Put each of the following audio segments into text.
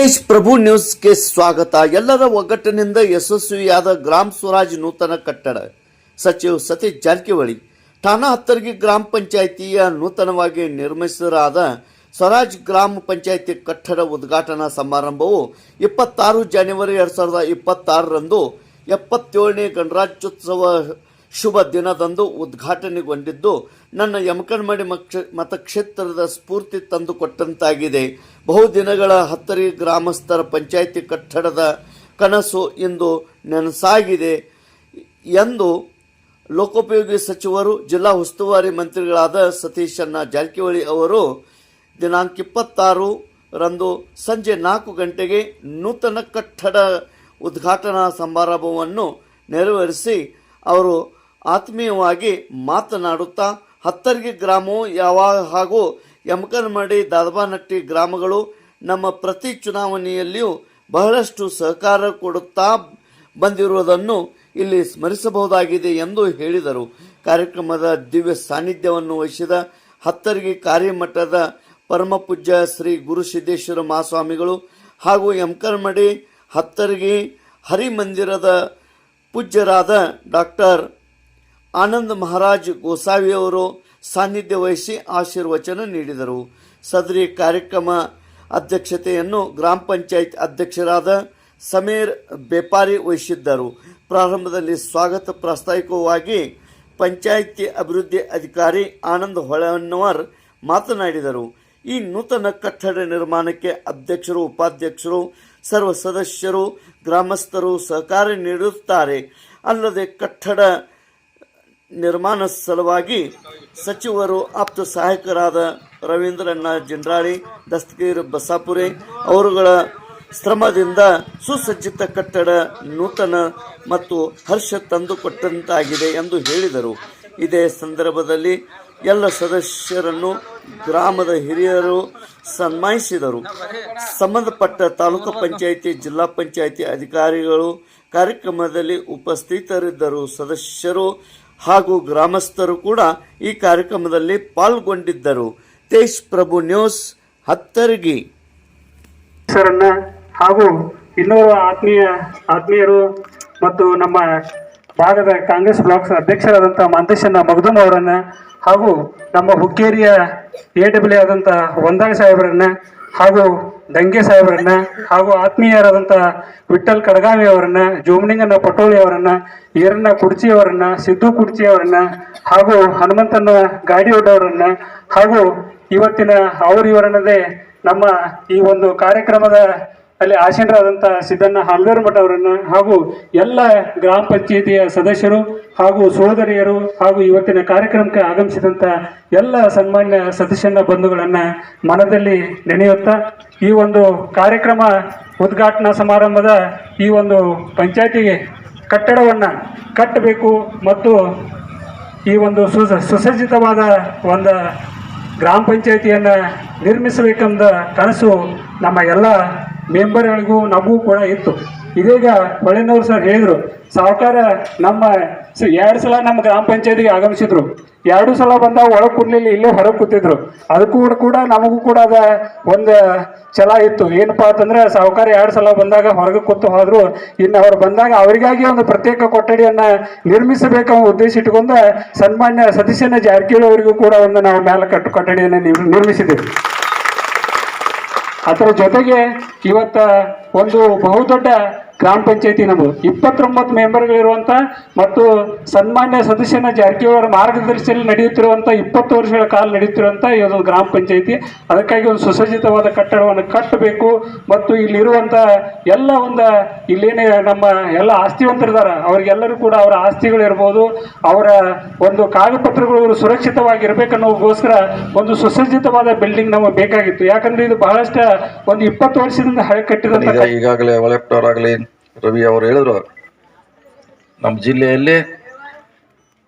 ತೇಜ್ ಪ್ರಭು ನ್ಯೂಸ್ಗೆ ಸ್ವಾಗತ. ಎಲ್ಲರ ಒಗ್ಗಟ್ಟಿನಿಂದ ಯಶಸ್ವಿಯಾದ ಗ್ರಾಮ ಸ್ವರಾಜ್ ನೂತನ ಕಟ್ಟಡ. ಸಚಿವ ಸತೀಶ್ ಜಾರಕಿಹೊಳಿ ಠಾಣಾ ಹತ್ತರಿಗೆ ಗ್ರಾಮ ಪಂಚಾಯಿತಿಯ ನೂತನವಾಗಿ ನಿರ್ಮಿಸಲಾದ ಸ್ವರಾಜ್ ಗ್ರಾಮ ಪಂಚಾಯಿತಿ ಕಟ್ಟಡ ಉದ್ಘಾಟನಾ ಸಮಾರಂಭವು ಇಪ್ಪತ್ತಾರು ಜನವರಿ ಎರಡು ಸಾವಿರದ ಇಪ್ಪತ್ತಾರರಂದು ಎಪ್ಪತ್ತೇಳನೇ ಗಣರಾಜ್ಯೋತ್ಸವ ಶುಭ ದಿನದಂದು ಉದ್ಘಾಟನೆಗೊಂಡಿದ್ದು ನನ್ನ ಯಮಕನ್ಮಡಿ ಮಕ್ಷ ಮತಕ್ಷೇತ್ರದ ಸ್ಫೂರ್ತಿ ತಂದುಕೊಟ್ಟಂತಾಗಿದೆ. ಬಹುದಿನಗಳ ಹತ್ತರಿ ಗ್ರಾಮಸ್ಥರ ಪಂಚಾಯಿತಿ ಕಟ್ಟಡದ ಕನಸು ಇಂದು ನನಸಾಗಿದೆ ಎಂದು ಲೋಕೋಪಯೋಗಿ ಸಚಿವರು, ಜಿಲ್ಲಾ ಉಸ್ತುವಾರಿ ಮಂತ್ರಿಗಳಾದ ಸತೀಶನ್ನ ಜಾರಕಿಹೊಳಿ ಅವರು ದಿನಾಂಕ ಇಪ್ಪತ್ತಾರು ರಂದು ಸಂಜೆ ನಾಲ್ಕು ಗಂಟೆಗೆ ನೂತನ ಕಟ್ಟಡ ಉದ್ಘಾಟನಾ ಸಮಾರಂಭವನ್ನು ನೆರವೇರಿಸಿ ಅವರು ಆತ್ಮೀಯವಾಗಿ ಮಾತನಾಡುತ್ತಾ ಹತ್ತರಿಗೆ ಗ್ರಾಮವು ಯಾವ ಹಾಗೂ ಯಮಕನಮಡಿ, ದಾದಬಾನಟ್ಟಿ ಗ್ರಾಮಗಳು ನಮ್ಮ ಪ್ರತಿ ಚುನಾವಣೆಯಲ್ಲಿಯೂ ಬಹಳಷ್ಟು ಸಹಕಾರ ಕೊಡುತ್ತಾ ಬಂದಿರುವುದನ್ನು ಇಲ್ಲಿ ಸ್ಮರಿಸಬಹುದಾಗಿದೆ ಎಂದು ಹೇಳಿದರು. ಕಾರ್ಯಕ್ರಮದ ದಿವ್ಯ ಸಾನ್ನಿಧ್ಯವನ್ನು ವಹಿಸಿದ ಹತ್ತರ್ಗಿ ಕಾರ್ಯಮಠದ ಪರಮಪೂಜ್ಯ ಶ್ರೀ ಗುರುಸಿದ್ದೇಶ್ವರ ಮಹಾಸ್ವಾಮಿಗಳು ಹಾಗೂ ಯಮಕನಮಡಿ ಹತ್ತರಿಗೆ ಹರಿಮಂದಿರದ ಪೂಜ್ಯರಾದ ಡಾಕ್ಟರ್ ಆನಂದ್ ಮಹಾರಾಜ್ ಗೋಸಾವಿಯವರು ಸಾನ್ನಿಧ್ಯ ವಹಿಸಿ ಆಶೀರ್ವಚನ ನೀಡಿದರು. ಸದರಿ ಕಾರ್ಯಕ್ರಮ ಅಧ್ಯಕ್ಷತೆಯನ್ನು ಗ್ರಾಮ ಪಂಚಾಯತ್ ಅಧ್ಯಕ್ಷರಾದ ಸಮೀರ್ ಬೇಪಾರಿ ವಹಿಸಿದ್ದರು. ಪ್ರಾರಂಭದಲ್ಲಿ ಸ್ವಾಗತ ಪ್ರಾಸ್ತಾವಿಕವಾಗಿ ಪಂಚಾಯಿತಿ ಅಭಿವೃದ್ಧಿ ಅಧಿಕಾರಿ ಆನಂದ್ ಹೊಳೆನವರ್ ಮಾತನಾಡಿದರು. ಈ ನೂತನ ಕಟ್ಟಡ ನಿರ್ಮಾಣಕ್ಕೆ ಅಧ್ಯಕ್ಷರು, ಉಪಾಧ್ಯಕ್ಷರು, ಸರ್ವ ಸದಸ್ಯರು, ಗ್ರಾಮಸ್ಥರು ಸಹಕಾರ ನೀಡುತ್ತಾರೆ. ಅಲ್ಲದೆ ಕಟ್ಟಡ ನಿರ್ಮಾಣ ಸಲುವಾಗಿ ಸಚಿವರು ಆಪ್ತ ಸಹಾಯಕರಾದ ರವೀಂದ್ರಣ್ಣ ಜಿಂಡ್ರಾಳಿ ದಸ್ತಗೀರ್ ಬಸಾಪುರಿ ಅವರುಗಳ ಶ್ರಮದಿಂದ ಸುಸಜ್ಜಿತ ಕಟ್ಟಡ ನೂತನ ಮತ್ತು ಹರ್ಷ ತಂದುಕೊಟ್ಟಂತಾಗಿದೆ ಎಂದು ಹೇಳಿದರು. ಇದೇ ಸಂದರ್ಭದಲ್ಲಿ ಎಲ್ಲ ಸದಸ್ಯರನ್ನು ಗ್ರಾಮದ ಹಿರಿಯರು ಸನ್ಮಾನಿಸಿದರು. ಸಂಬಂಧಪಟ್ಟ ತಾಲೂಕು ಪಂಚಾಯಿತಿ, ಜಿಲ್ಲಾ ಪಂಚಾಯಿತಿ ಅಧಿಕಾರಿಗಳು ಕಾರ್ಯಕ್ರಮದಲ್ಲಿ ಉಪಸ್ಥಿತರಿದ್ದರು. ಸದಸ್ಯರು ಹಾಗೂ ಗ್ರಾಮಸ್ಥರು ಕೂಡ ಈ ಕಾರ್ಯಕ್ರಮದಲ್ಲಿ ಪಾಲ್ಗೊಂಡಿದ್ದರು. ತೇಜ್ ಪ್ರಭು ನ್ಯೂಸ್ ಹತ್ತರ್ಗಿ. ಸರನ್ನ ಹಾಗೂ ಇನ್ನೂರು ಆತ್ಮೀಯ ಆತ್ಮೀಯರು ಮತ್ತು ನಮ್ಮ ಭಾಗದ ಕಾಂಗ್ರೆಸ್ ಬ್ಲಾಕ್ ಅಧ್ಯಕ್ಷರಾದಂಥ ಮಂತೇಶನ್ನ ಮಗದುಮ್ ಅವರನ್ನು ಹಾಗೂ ನಮ್ಮ ಹುಕ್ಕೇರಿಯ ಎ ಡಬ್ಲ್ಯೂ ಆದಂಥ ಒಂದಾಗ ಸಾಹೇಬರನ್ನ ಹಾಗೂ ದಂಗೆ ಸಾಹೇಬರನ್ನ ಹಾಗೂ ಆತ್ಮೀಯರಾದಂಥ ವಿಠಲ್ ಕಡಗಾವಿ ಅವರನ್ನ, ಜೋಮನಿಂಗನ ಪಟೋಳಿ ಅವರನ್ನ, ಈರಣ್ಣ ಕುಡ್ಚಿ ಅವರನ್ನ, ಸಿದ್ದು ಕುಡ್ಚಿ ಅವರನ್ನ ಹಾಗೂ ಹನುಮಂತನ ಗಾಡಿ ಅವರನ್ನ ಹಾಗೂ ಇವತ್ತಿನ ಅವರು ಇವರನ್ನದೇ ನಮ್ಮ ಈ ಒಂದು ಕಾರ್ಯಕ್ರಮದ ಅಲ್ಲಿ ಆಸೀನರಾದಂಥ ಸಿದ್ದಣ್ಣ ಹಾಲ್ದೂರ್ ಮಠ ಅವರನ್ನ ಹಾಗೂ ಎಲ್ಲ ಗ್ರಾಮ ಪಂಚಾಯಿತಿಯ ಸದಸ್ಯರು ಹಾಗೂ ಸಹೋದರಿಯರು ಹಾಗೂ ಇವತ್ತಿನ ಕಾರ್ಯಕ್ರಮಕ್ಕೆ ಆಗಮಿಸಿದಂಥ ಎಲ್ಲ ಸನ್ಮಾನ್ಯ ಸದಸ್ಯನ ಬಂಧುಗಳನ್ನ ಮನದಲ್ಲಿ ನೆನೆಯುತ್ತಾ ಈ ಒಂದು ಕಾರ್ಯಕ್ರಮ ಉದ್ಘಾಟನಾ ಸಮಾರಂಭದ ಈ ಒಂದು ಪಂಚಾಯತಿಗೆ ಕಟ್ಟಡವನ್ನು ಕಟ್ಟಬೇಕು ಮತ್ತು ಈ ಒಂದು ಸುಸ, ಸುಸಜ್ಜಿತವಾದ ಒಂದು ಗ್ರಾಮ ಪಂಚಾಯಿತಿಯನ್ನು ನಿರ್ಮಿಸಬೇಕೆಂಬ ಕನಸು ನಮ್ಮ ಎಲ್ಲ ಮೆಂಬರ್ಗಳಿಗೂ ನಮಗೂ ಕೂಡ ಇತ್ತು. ಇದೀಗ ಹೊಳೆನವರು ಸರ್ ಹೇಳಿದರು ಸಾವುಕಾರ ನಮ್ಮ ಎರಡು ಸಲ ನಮ್ಮ ಗ್ರಾಮ ಪಂಚಾಯತಿಗೆ ಆಗಮಿಸಿದ್ರು. ಎರಡು ಸಲ ಬಂದಾಗ ಒಳಗೆ ಕೂಡಲಿಲ್ಲ ಇಲ್ಲೇ ಹೊರಗೆ ಕೂತಿದ್ರು. ಅದಕ್ಕೂ ಕೂಡ ನಮಗೂ ಕೂಡ ಅದ ಒಂದು ಛಲ ಇತ್ತು. ಏನಪ್ಪಾ ಅಂತಂದ್ರೆ ಸಹಕಾರ ಎರಡು ಸಲ ಬಂದಾಗ ಹೊರಗೆ ಕೂತು ಹೋದ್ರು. ಇನ್ನು ಅವ್ರು ಬಂದಾಗ ಅವರಿಗಾಗಿ ಒಂದು ಪ್ರತ್ಯೇಕ ಕೊಠಡಿಯನ್ನ ನಿರ್ಮಿಸಬೇಕೆಂಬ ಉದ್ದೇಶ ಇಟ್ಟುಕೊಂಡ ಸನ್ಮಾನ್ಯ ಸದಸ್ಯನ ಜಾರಕಿಹೊಳಿ ಅವರಿಗೂ ಕೂಡ ಒಂದು ನಾವು ಮೇಲೆ ಕಟ್ಟು ಕೊಠಡಿಯನ್ನು ನಿರ್- ನಿರ್ಮಿಸಿದ್ದೇವೆ ಅದರ ಜೊತೆಗೆ ಇವತ್ತ ಒಂದು ಬಹುದೊಡ್ಡ ಗ್ರಾಮ ಪಂಚಾಯತಿ ನಮ್ಮದು ಇಪ್ಪತ್ತೊಂಬತ್ತು ಮೆಂಬರ್ಗಳಿರುವಂಥ ಮತ್ತು ಸನ್ಮಾನ್ಯ ಸದಸ್ಯನ ಜಾರಕಿಹೊಳಿ ಮಾರ್ಗದರ್ಶಿಯಲ್ಲಿ ನಡೆಯುತ್ತಿರುವಂಥ ಇಪ್ಪತ್ತು ವರ್ಷಗಳ ಕಾಲ ನಡೆಯುತ್ತಿರುವಂಥ ಇದೊಂದು ಗ್ರಾಮ ಪಂಚಾಯತಿ. ಅದಕ್ಕಾಗಿ ಒಂದು ಸುಸಜ್ಜಿತವಾದ ಕಟ್ಟಡವನ್ನು ಕಟ್ಟಬೇಕು. ಮತ್ತು ಇಲ್ಲಿರುವಂಥ ಎಲ್ಲ ಒಂದು ಇಲ್ಲೇನೇ ನಮ್ಮ ಎಲ್ಲ ಆಸ್ತಿವಂತರಿದಾರ ಅವ್ರಿಗೆಲ್ಲರೂ ಕೂಡ ಅವರ ಆಸ್ತಿಗಳಿರ್ಬೋದು ಅವರ ಒಂದು ಕಾಗದಪತ್ರಗಳು ಸುರಕ್ಷಿತವಾಗಿರ್ಬೇಕನ್ನೋಗೋಸ್ಕರ ಒಂದು ಸುಸಜ್ಜಿತವಾದ ಬಿಲ್ಡಿಂಗ್ ನಮಗೆ ಬೇಕಾಗಿತ್ತು. ಯಾಕಂದ್ರೆ ಇದು ಬಹಳಷ್ಟು ಒಂದು ಇಪ್ಪತ್ತು ವರ್ಷದಿಂದ ಹಳೆ ಕಟ್ಟಿದಂಥ ಈಗ ಈಗಾಗಲೇ ಒಳಪ್ಟವರಾಗಲಿ ರವಿ ಅವರು ಹೇಳಿದ್ರು ನಮ್ಮ ಜಿಲ್ಲೆಯಲ್ಲಿ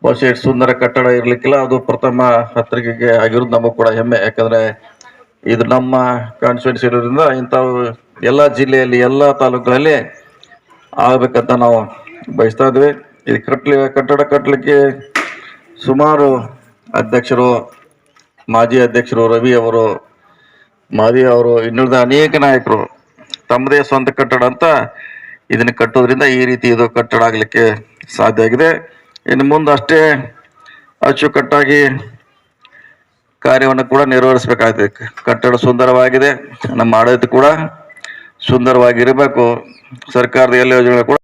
ಬಹುಶಃ ಇಷ್ಟು ಸುಂದರ ಕಟ್ಟಡ ಇರಲಿಕ್ಕಿಲ್ಲ, ಅದು ಪ್ರಥಮ ಹತ್ರಿಕೆಗೆ ಆಗಿರೋದು ನಮಗೂ ಕೂಡ ಹೆಮ್ಮೆ. ಯಾಕಂದರೆ ಇದು ನಮ್ಮ ಕಾನ್ಸ್ಟಿಟ್ಯೂನ್ಸಿ ಇರೋದ್ರಿಂದ ಇಂಥವು ಎಲ್ಲ ಜಿಲ್ಲೆಯಲ್ಲಿ, ಎಲ್ಲ ತಾಲೂಕುಗಳಲ್ಲಿ ಆಗಬೇಕಂತ ನಾವು ಬಯಸ್ತಾ ಇದ್ವಿ. ಇದು ಕಟ್ಟಲಿ ಕಟ್ಟಡ ಕಟ್ಟಲಿಕ್ಕೆ ಸುಮಾರು ಅಧ್ಯಕ್ಷರು, ಮಾಜಿ ಅಧ್ಯಕ್ಷರು ರವಿ ಅವರು ಮಾದಿ ಅವರು ಇನ್ನುಳಿದ ಅನೇಕ ನಾಯಕರು ತಮ್ಮದೇ ಸ್ವಂತ ಕಟ್ಟಡ ಅಂತ ಇದನ್ನ ಕಟ್ಟೋದ್ರಿಂದ ಈ ರೀತಿ ಇದು ಕಟ್ಟಡ ಆಗಲಿಕ್ಕೆ ಸಾಧ್ಯ ಆಗಿದೆ. ಇನ್ನು ಮುಂದೆ ಅಷ್ಟೇ ಅಚ್ಚುಕಟ್ಟಾಗಿ ಕಾರ್ಯವನ್ನು ಕೂಡ ನೆರವೇರಿಸಬೇಕಾಗ್ತದೆ ಕಟ್ಟಡ ಸುಂದರವಾಗಿದೆ. ನಮ್ಮ ಆಡಳಿತ ಕೂಡ ಸುಂದರವಾಗಿರಬೇಕು. ಸರ್ಕಾರದ ಎಲ್ಲ ಯೋಜನೆಗಳು ಕೂಡ